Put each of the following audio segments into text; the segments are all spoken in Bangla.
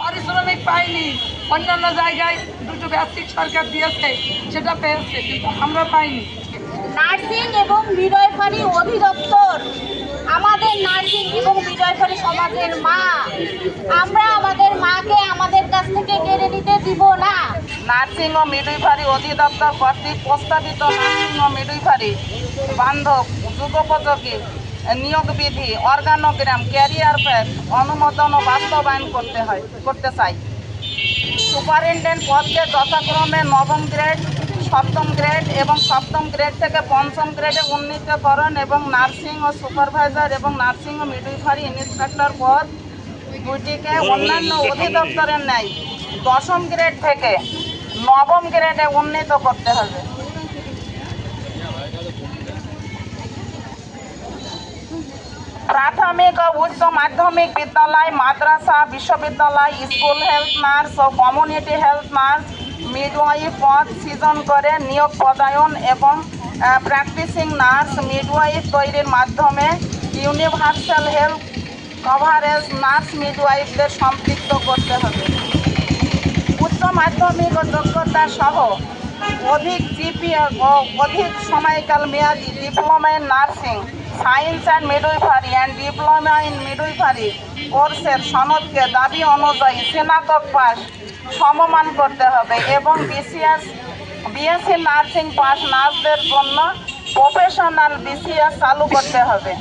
পারিশ্রমিক পাইনি। অন্যান্য জায়গায় দুটো ব্যক্তিক সরকার দিয়েছে সেটা পেয়েছে কিন্তু আমরা পাইনি। নার্সিং এবং মিডওয়াইফারি অধিদপ্তর আমাদের নার্সিং এবং মিডওয়াইফারি সমাজের মা। আমরা আমাদের মাকে আমাদের কাছ থেকে কেড়ে নিতে দিব না। নার্সিং ও মিডউইফারি অধিদপ্তর কর্তৃক প্রস্তাবিত নার্সিং ও মিডউইফারি বান্ধব যুগোপযোগী নিয়োগ বিধি অর্গানোগ্রাম ক্যারিয়ার প্যাক অনুমোদন ও বাস্তবায়ন করতে হয় করতে চাই। সুপারিনটেন্ডেন্ট পদকে যথাক্রমে নবম গ্রেড সপ্তম গ্রেড এবং সপ্তম গ্রেড থেকে পঞ্চম গ্রেডে উন্নীতকরণ এবং নার্সিং ও সুপারভাইজার এবং নার্সিং ও মিডউইফারি ইন্সপেক্টর পদ দুইটিকে অন্যান্য অধিদপ্তরের ন্যায়। দশম গ্রেড থেকে নবম গ্রেডে উন্নীত করতে হবে। প্রাথমিক ও উচ্চ মাধ্যমিক বিদ্যালয়, মাদ্রাসা, বিশ্ববিদ্যালয়, স্কুল হেলথ নার্স ও কমিউনিটি হেলথ নার্স মিডওয়াইফ পদ সৃজন করে নিয়োগ পদায়ন এবং প্র্যাকটিসিং নার্স মিডওয়াইফ তৈরির মাধ্যমে ইউনিভার্সাল হেলথ কভারেজ নার্স মিডওয়াইফদের সম্পৃক্ত করতে হবে। উচ্চ মাধ্যমিক ও যোগ্যতা সহ অধিক জিপি অধিক সময়কাল মেয়াদি diploma in nursing, science and midwifery and diploma in midwifery কোর্সের সনদকে দাবি অনুযায়ী স্নাতক পাস সমমান করতে হবে এবং বিসিএস, বিএসসি নার্সিং পাস নার্সদের জন্য প্রফেশনাল বিসিএস চালু করতে হবে।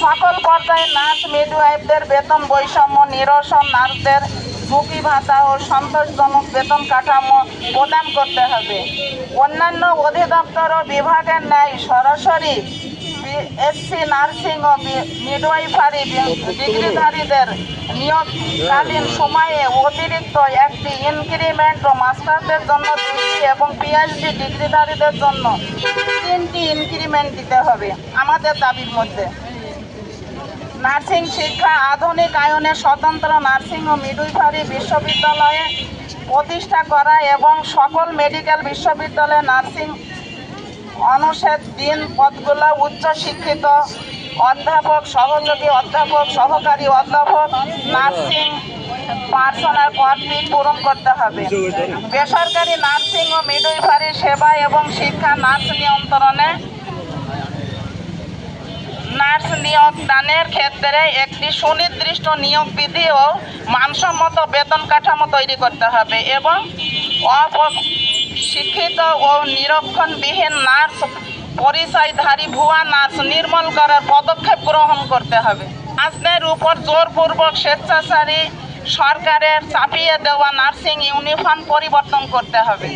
সকল পর্যায়ে নার্স মিডওয়াইফদের বেতন বৈষম্য নিরসন নার্সদের ঝুঁকি ভাতা ও সন্তোষজনক বেতন কাঠামো প্রদান করতে হবে। অন্যান্য অধিদপ্তর ও বিভাগের ন্যায় সরাসরি এসসি নার্সিং ও মিডওয়াইফারি ডিগ্রিধারীদের নিয়োগকালীন সময়ে অতিরিক্ত একটি ইনক্রিমেন্ট ও মাস্টারদের জন্য এবং পিএইচডি ডিগ্রিধারীদের জন্য তিনটি ইনক্রিমেন্ট দিতে হবে। আমাদের দাবির মধ্যে। নার্সিং শিক্ষা, আধুনিক আয়নের স্বতন্ত্র নার্সিং ও মিডউইফারি বিশ্ববিদ্যালয়ে প্রতিষ্ঠা করা এবং সকল মেডিকেল বিশ্ববিদ্যালয়ে নার্সিং অনুষেদ দিন পদগুলো উচ্চ শিক্ষিত অধ্যাপক, সহযোগী অধ্যাপক, সহকারী অধ্যাপক, নার্সিং পার্সোনাল পদটি পূরণ করতে হবে। বেসরকারি নার্সিং ও মিডউইফারি সেবা এবং শিক্ষা নার্স নিয়ন্ত্রণে নিয়োগ দানের ক্ষেত্রে একটি সুনির্দিষ্ট নিয়োগ বিধি ও মানসম্মত বেতন কাঠামো তৈরি করতে হবে এবং শিক্ষিত ও নিরক্ষণবিহীন নার্স, পরিচয়ধারী ভুয়া নার্স নির্মূল করার পদক্ষেপ গ্রহণ করতে হবে। নার্সদের উপর জোরপূর্বক স্বেচ্ছাচারী সরকারের চাপিয়ে দেওয়া নার্সিং ইউনিফর্ম পরিবর্তন করতে হবে।